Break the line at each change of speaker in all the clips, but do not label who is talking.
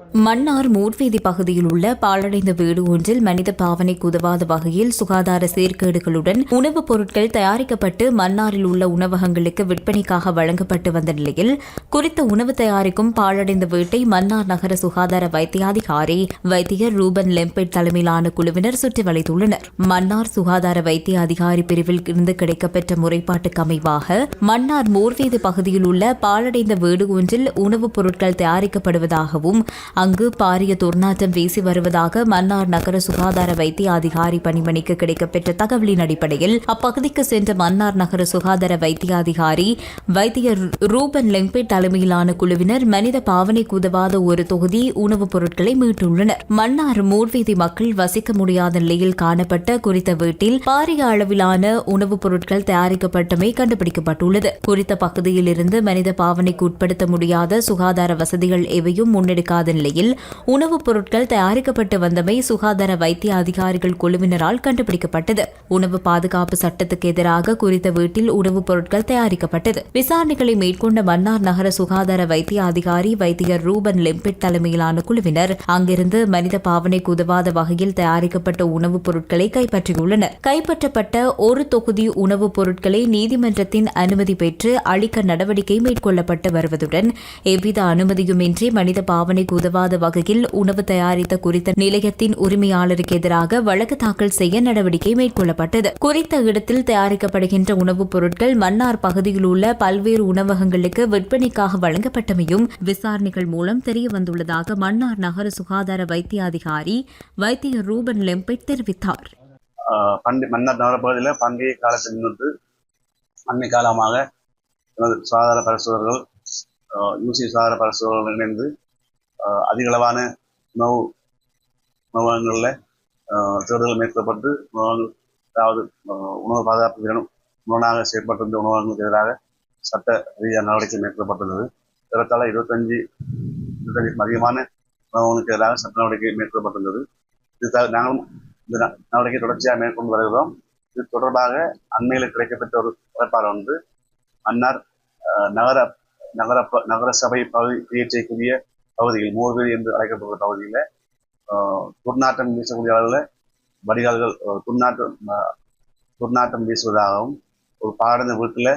மன்னார் மூர்வீதி பகுதியில் உள்ள பாழடைந்த வீடு ஒன்றில் மனித பாவனைக்கு உதவாத வகையில் சுகாதார சீர்கேடுகளுடன் உணவுப் பொருட்கள் தயாரிக்கப்பட்டு மன்னாரில் உள்ள உணவகங்களுக்கு விற்பனைக்காக வழங்கப்பட்டு வந்த நிலையில் குறித்த உணவு தயாரிக்கும் பாழடைந்த வீட்டை மன்னார் நகர சுகாதார வைத்தியாதிகாரி வைத்தியர் ரூபன் லெம்பெட் தலைமையிலான குழுவினர் சுற்றி வளைத்துள்ளனர். மன்னார் சுகாதார வைத்திய அதிகாரி பிரிவில் இருந்து கிடைக்கப்பெற்ற முறைப்பாட்டுக்கு அமைவாக மன்னார் மூர்வீதி பகுதியில் உள்ள பாழடைந்த வீடு ஒன்றில் உணவுப் பொருட்கள் தயாரிக்கப்படுவதாகவும் அங்கு பாரிய துர்நாற்றம் வீசி வருவதாக மன்னார் நகர சுகாதார வைத்திய அதிகாரி பணிமணிக்கு கிடைக்கப்பெற்ற தகவலின் அடிப்படையில் அப்பகுதிக்கு சென்ற மன்னார் நகர சுகாதார வைத்திய அதிகாரி வைத்தியர் ரூபன் லெம்பே தலைமையிலான குழுவினர் மனித பாவனைக்கு உதவாத ஒரு தொகுதி உணவுப் பொருட்களை மீட்டுள்ளனர். மன்னார் மூர்வீதி மக்கள் வசிக்க முடியாத நிலையில் காணப்பட்ட குறித்த வீட்டில் பாரிய அளவிலான உணவுப் பொருட்கள் தயாரிக்கப்பட்டமை கண்டுபிடிக்கப்பட்டுள்ளது. குறித்த பகுதியில் இருந்து மனித பாவனைக்கு உட்படுத்த முடியாத சுகாதார வசதிகள் எவையும் முன்னெடுக்காத நிலையில் உணவுப் பொருட்கள் தயாரிக்கப்பட்டு வந்தமை சுகாதார வைத்திய அதிகாரிகள் குழுவினரால் கண்டுபிடிக்கப்பட்டது. உணவு பாதுகாப்பு சட்டத்துக்கு எதிராக குறித்த வீட்டில் உணவுப் பொருட்கள் தயாரிக்கப்பட்டது. விசாரணைகளை மேற்கொண்ட மன்னார் நகர சுகாதார வைத்திய அதிகாரி வைத்தியர் ரூபன் லெம்பிட் தலைமையிலான குழுவினர் அங்கிருந்து மனித பாவனைக்கு உதவாத வகையில் தயாரிக்கப்பட்ட உணவுப் பொருட்களை கைப்பற்றியுள்ளனர். கைப்பற்றப்பட்ட ஒரு தொகுதி உணவுப் பொருட்களை நீதிமன்றத்தின் அனுமதி பெற்று அளிக்க நடவடிக்கை மேற்கொள்ளப்பட்டு வருவதுடன் எவ்வித அனுமதியுமின்றி மனித பாவனைக்கு உதவாத வகையில் உணவு தயாரித்த குறித்த நிலையத்தின் உரிமையாளருக்கு எதிராக வழக்கு தாக்கல் செய்ய நடவடிக்கை மேற்கொள்ளப்பட்டது. குறித்த இடத்தில் தயாரிக்கப்படுகின்ற உணவுப் பொருட்கள் மன்னார் பகுதியில் உள்ள பல்வேறு உணவகங்களுக்கு விற்பனைக்காக வழங்கப்பட்டமையும் விசாரணைகள் மூலம் தெரியவந்துள்ளதாக மன்னார் நகர சுகாதார வைத்திய அதிகாரி வைத்தியர் ரூபன் லெம்பெட் தெரிவித்தார்.
பண்டி மன்னர் நகரப்பகுதியில் பண்டிகை காலத்தில் முன்னிட்டு அண்மை காலமாக எனது சுகாதார பரிசோதர்கள் யூசி சுகாதார பரிசோதர்கள் இணைந்து அதிகளவான உணவு உணவகங்களில் தேர்தல் மேற்கொள்ளப்பட்டு உணவகங்கள் அதாவது உணவு பாதுகாப்பு தினம் உணவனாக செயற்பட்டிருந்த உணவகங்களுக்கு எதிராக சட்ட ரீதியான நடவடிக்கை மேற்கொள்ளப்பட்டுள்ளது. ஏறத்தாழ இருபத்தஞ்சு இருபத்தஞ்சுக்கும் அதிகமான உணவகங்களுக்கு எதிராக சட்ட நடவடிக்கை மேற்கொள்ளப்பட்டுள்ளது. இதுக்காக நாங்களும் இந்த நடவடிக்கை தொடர்ச்சியாக மேற்கொண்டு வருகிறோம். இது தொடர்பாக அண்மையில் கிடைக்கப்பட்ட ஒரு குறைபாடு வந்து மன்னார் நகர நகர நகர நகரசபை பகுதி சிகிச்சைக்குரிய பகுதியில் மூர்வீதி என்று அழைக்கப்படுகிற பகுதியில் துர்நாற்றம் வீசக்கூடிய அளவில் வடிகால்கள் துர்நாற்றம் துர்நாற்றம் வீசுவதாகவும் ஒரு பாடந்த வீட்டில்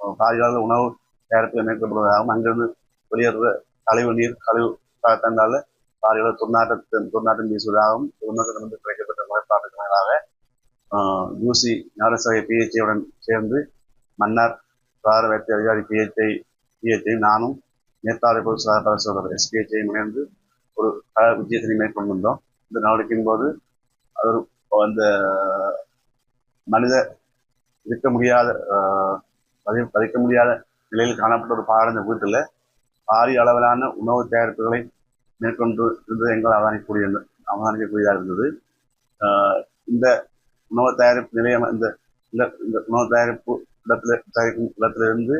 பாதிகால உணவு நேரத்தில் மேற்கொள்வதாகவும் அங்கிருந்து வெளியேறுற கழிவு நீர் கழிவு தந்தால் பாதிகள துர்நாற்றத்தின் துர்நாற்றம் வீசுவதாகவும் பொதுமக்களிடமிருந்து கிடைக்கப்பட்ட முறைப்பாட்டுக்கு மேலாக யூசி நகரசபை பிஹெச்ஐயுடன் சேர்ந்து மன்னார் சுகாதார வைத்திய அதிகாரி பிஹெச்ஐ பிஹெச்ஐ நானும் நேர்காலை பொது சுகாதார பரிசோதகர் எஸ்பிஹெச்ஐ இணைந்து ஒரு கள விஜயத்தினை மேற்கொண்டு வந்தோம் இந்த நடவடிக்கையின் போது அது ஒரு அந்த மனித இருக்க முடியாத ஆஹ், பதி- பதிக்க முடியாத நிலையில் காணப்பட்ட ஒரு பாடந்த வீட்டில். பாரிய அளவிலான உணவு தயாரிப்புகளை மேற்கொண்டு இருந்தது எங்கள் அவதானிக்கக்கூடிய அவதானிக்கக்கூடியதாக இருந்தது. இந்த உணவு தயாரிப்பு நிலையம் இந்த இந்த இந்த உணவு தயாரிப்பு இடத்துல தயாரிக்கும் இடத்துல இருந்து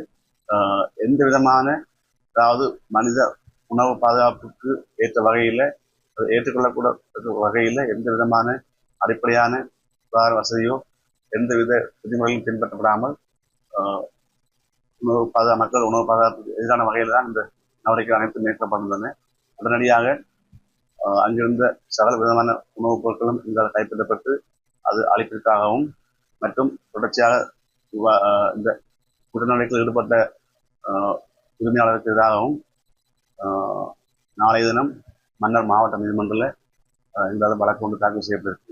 எந்த விதமான அதாவது மனித உணவு பாதுகாப்புக்கு ஏற்ற வகையில் ஏற்றுக்கொள்ளக்கூட வகையில் எந்த விதமான அடிப்படையான சுகாதார வசதியோ எந்த வித விதிமுறைகளும் பின்பற்றப்படாமல் உணவு பாதுகா மக்கள் உணவு பாதுகாப்புக்கு எதிரான வகையில் தான் இந்த நடவடிக்கை அனைத்து மேற்கொள்ளப்பட்டுள்ளன. உடனடியாக அங்கிருந்த சகல விதமான உணவுப் பொருட்களும் எங்களால் கைப்பற்றப்பட்டு அது அழிப்பிற்காகவும் மற்றும் தொடர்ச்சியாக இந்த குற்ற இந்த ஈடுபட்ட உரிமையாளருக்கு எதிராகவும் நாளைய தினம் மன்னர் மாவட்ட நீதிமன்றத்தில் இந்த வழக்கு ஒன்று தாக்கல் செய்யப்பட்டிருக்கு.